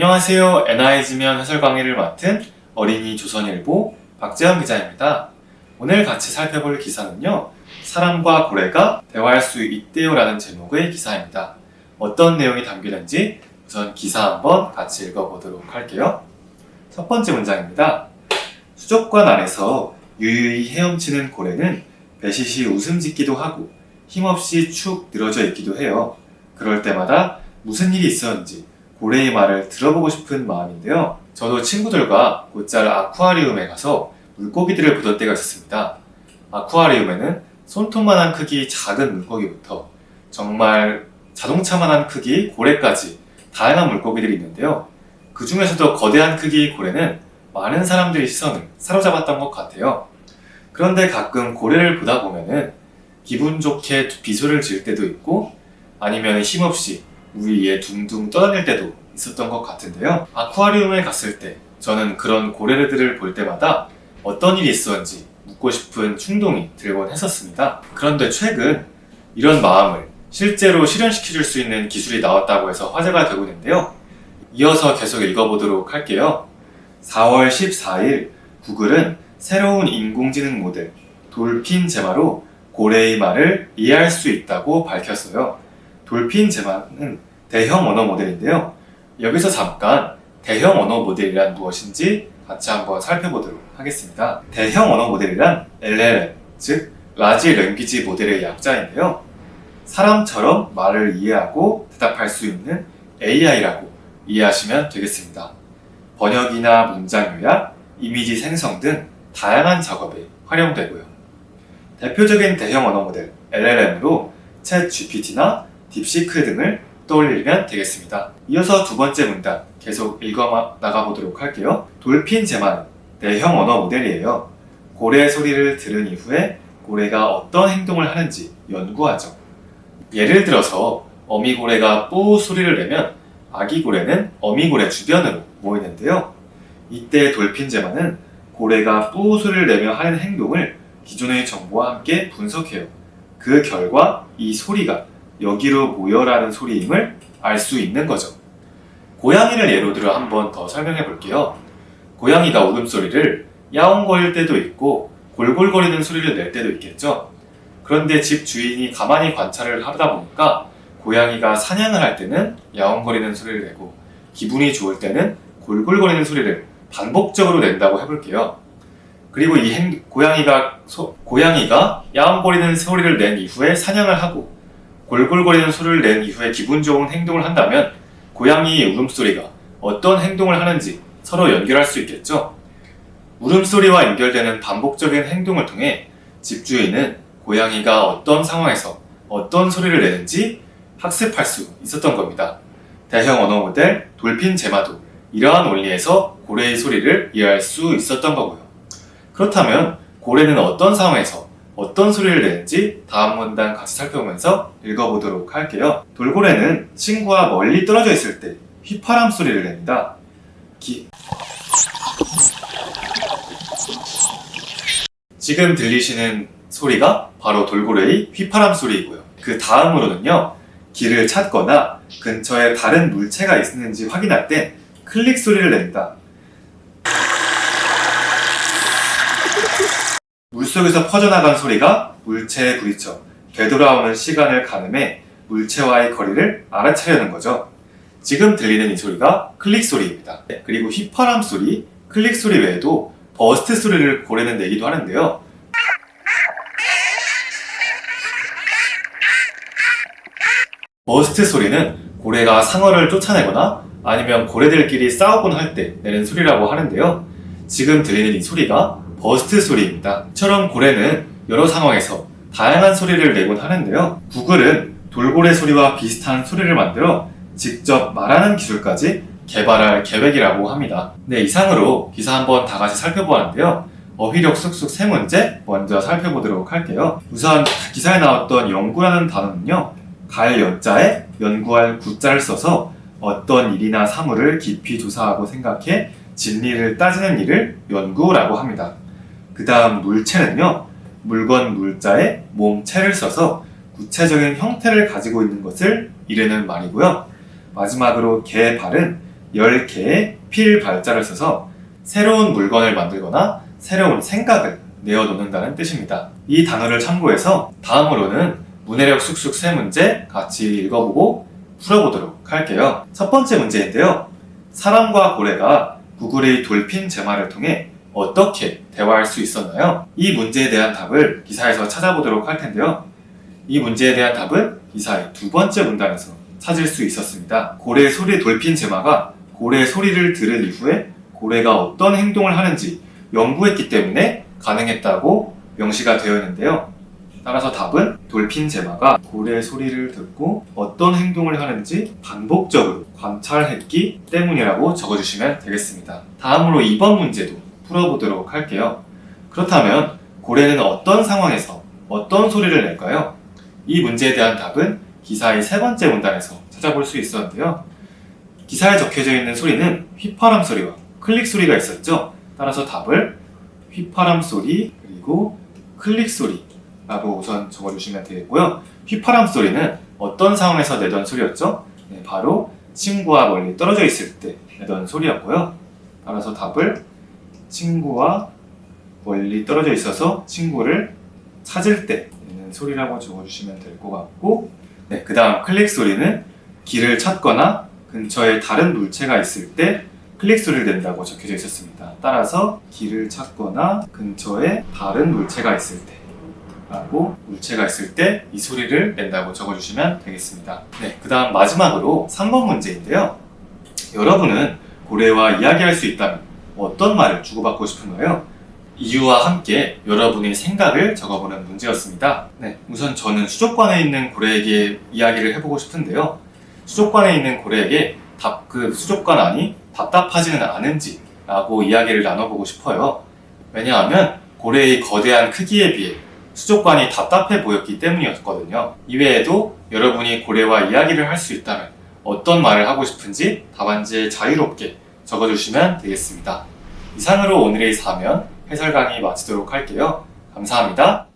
안녕하세요. NI지면 해설 강의를 맡은 어린이 조선일보 박재현 기자입니다. 오늘 같이 살펴볼 기사는요. 사람과 고래가 대화할 수 있대요 라는 제목의 기사입니다. 어떤 내용이 담기는지 우선 기사 한번 같이 읽어보도록 할게요. 첫 번째 문장입니다. 수족관 안에서 유유히 헤엄치는 고래는 배시시 웃음 짓기도 하고 힘없이 축 늘어져 있기도 해요. 그럴 때마다 무슨 일이 있었는지 고래의 말을 들어보고 싶은 마음인데요. 저도 친구들과 곧잘 아쿠아리움에 가서 물고기들을 보던 때가 있었습니다. 아쿠아리움에는 손톱만한 크기 작은 물고기부터 정말 자동차만한 크기 고래까지 다양한 물고기들이 있는데요. 그 중에서도 거대한 크기의 고래는 많은 사람들의 시선을 사로잡았던 것 같아요. 그런데 가끔 고래를 보다 보면은 기분 좋게 비소를 지을 때도 있고 아니면 힘없이 물 위에 둥둥 떠다닐 때도 있었던 것 같은데요. 아쿠아리움에 갔을 때 저는 그런 고래들을 볼 때마다 어떤 일이 있었는지 묻고 싶은 충동이 들곤 했었습니다. 그런데 최근 이런 마음을 실제로 실현시켜줄 수 있는 기술이 나왔다고 해서 화제가 되고 있는데요. 이어서 계속 읽어보도록 할게요. 4월 14일 구글은 새로운 인공지능 모델 돌핀 제마로 고래의 말을 이해할 수 있다고 밝혔어요. 돌핀 제마는 대형 언어 모델인데요. 여기서 잠깐 대형 언어 모델이란 무엇인지 같이 한번 살펴보도록 하겠습니다. 대형 언어 모델이란 LLM, 즉 라지 랭귀지 모델의 약자인데요. 사람처럼 말을 이해하고 대답할 수 있는 AI라고 이해하시면 되겠습니다. 번역이나 문장 요약, 이미지 생성 등 다양한 작업에 활용되고요. 대표적인 대형 언어 모델 LLM으로 챗 GPT나 딥시크 등을 떠올리면 되겠습니다. 이어서 두 번째 문단 계속 읽어 나가보도록 할게요. 돌핀 제마는 대형 언어 모델이에요. 고래 소리를 들은 이후에 고래가 어떤 행동을 하는지 연구하죠. 예를 들어서 어미 고래가 뿌 소리를 내면 아기 고래는 어미 고래 주변으로 모이는데요. 이때 돌핀 제마는 고래가 뿌 소리를 내며 하는 행동을 기존의 정보와 함께 분석해요. 그 결과 이 소리가 여기로 모여라는 소리임을 알 수 있는 거죠. 고양이를 예로 들어 한 번 더 설명해 볼게요. 고양이가 울음소리를 야옹거릴 때도 있고 골골거리는 소리를 낼 때도 있겠죠. 그런데 집 주인이 가만히 관찰을 하다 보니까 고양이가 사냥을 할 때는 야옹거리는 소리를 내고 기분이 좋을 때는 골골거리는 소리를 반복적으로 낸다고 해볼게요. 그리고 이 행, 고양이가 소- 고양이가 야옹거리는 소리를 낸 이후에 사냥을 하고 골골거리는 소리를 낸 이후에 기분 좋은 행동을 한다면 고양이의 울음소리가 어떤 행동을 하는지 서로 연결할 수 있겠죠. 울음소리와 연결되는 반복적인 행동을 통해 집주인은 고양이가 어떤 상황에서 어떤 소리를 내는지 학습할 수 있었던 겁니다. 대형 언어 모델 돌핀 제마도 이러한 원리에서 고래의 소리를 이해할 수 있었던 거고요. 그렇다면 고래는 어떤 상황에서 어떤 소리를 내는지 다음 문단 같이 살펴보면서 읽어보도록 할게요. 돌고래는 친구와 멀리 떨어져 있을 때 휘파람 소리를 냅니다. 기- 지금 들리시는 소리가 바로 돌고래의 휘파람 소리이고요. 그 다음으로는요, 길을 찾거나 근처에 다른 물체가 있는지 확인할 때 클릭 소리를 냅니다. 물속에서 퍼져나간 소리가 물체에 부딪혀 되돌아오는 시간을 가늠해 물체와의 거리를 알아차려는 거죠. 지금 들리는 이 소리가 클릭 소리입니다. 그리고 휘파람 소리, 클릭 소리 외에도 버스트 소리를 고래는 내기도 하는데요. 버스트 소리는 고래가 상어를 쫓아내거나 아니면 고래들끼리 싸우곤 할 때 내는 소리라고 하는데요. 지금 들리는 이 소리가 버스트 소리입니다. 이처럼 고래는 여러 상황에서 다양한 소리를 내곤 하는데요. 구글은 돌고래 소리와 비슷한 소리를 만들어 직접 말하는 기술까지 개발할 계획이라고 합니다. 네, 이상으로 기사 한번 다 같이 살펴보았는데요. 어휘력 쑥쑥 세 문제 먼저 살펴보도록 할게요. 우선 기사에 나왔던 연구라는 단어는요. 갈 연자에 연구할 구자를 써서 어떤 일이나 사물을 깊이 조사하고 생각해 진리를 따지는 일을 연구라고 합니다. 그 다음 물체는요, 물건 물자에 몸체를 써서 구체적인 형태를 가지고 있는 것을 이르는 말이고요. 마지막으로 개 발은 10개의 필 발자를 써서 새로운 물건을 만들거나 새로운 생각을 내어놓는다는 뜻입니다. 이 단어를 참고해서 다음으로는 문해력 쑥쑥 세 문제 같이 읽어보고 풀어보도록 할게요. 첫 번째 문제인데요. 사람과 고래가 구글의 돌핀 제마를 통해 어떻게 대화할 수 있었나요? 이 문제에 대한 답을 기사에서 찾아보도록 할 텐데요. 이 문제에 대한 답은 기사의 두 번째 문단에서 찾을 수 있었습니다. 고래 소리 돌핀 제마가 고래 소리를 들은 이후에 고래가 어떤 행동을 하는지 연구했기 때문에 가능했다고 명시가 되어 있는데요. 따라서 답은 돌핀 제마가 고래 소리를 듣고 어떤 행동을 하는지 반복적으로 관찰했기 때문이라고 적어주시면 되겠습니다. 다음으로 2번 문제도 풀어보도록 할게요. 그렇다면 고래는 어떤 상황에서 어떤 소리를 낼까요? 이 문제에 대한 답은 기사의 세 번째 문단에서 찾아볼 수 있었는데요. 기사에 적혀져 있는 소리는 휘파람 소리와 클릭 소리가 있었죠. 따라서 답을 휘파람 소리 그리고 클릭 소리라고 우선 적어주시면 되겠고요. 휘파람 소리는 어떤 상황에서 내던 소리였죠? 네, 바로 친구와 멀리 떨어져 있을 때 내던 소리였고요. 따라서 답을 친구와 멀리 떨어져 있어서 친구를 찾을 때 내는 소리라고 적어주시면 될 것 같고 네, 그 다음 클릭 소리는 길을 찾거나 근처에 다른 물체가 있을 때 클릭 소리를 낸다고 적혀져 있었습니다. 따라서 길을 찾거나 근처에 다른 물체가 있을 때 라고 물체가 있을 때 이 소리를 낸다고 적어주시면 되겠습니다. 네, 그 다음 마지막으로 3번 문제인데요. 여러분은 고래와 이야기할 수 있다면 어떤 말을 주고받고 싶은가요? 이유와 함께 여러분의 생각을 적어보는 문제였습니다. 네, 우선 저는 수족관에 있는 고래에게 이야기를 해보고 싶은데요. 수족관에 있는 고래에게 답, 그 수족관 안이 답답하지는 않은지 라고 이야기를 나눠보고 싶어요. 왜냐하면 고래의 거대한 크기에 비해 수족관이 답답해 보였기 때문이었거든요. 이외에도 여러분이 고래와 이야기를 할 수 있다면 어떤 말을 하고 싶은지 답안지에 자유롭게 적어주시면 되겠습니다. 이상으로 오늘의 사면 해설 강의 마치도록 할게요. 감사합니다.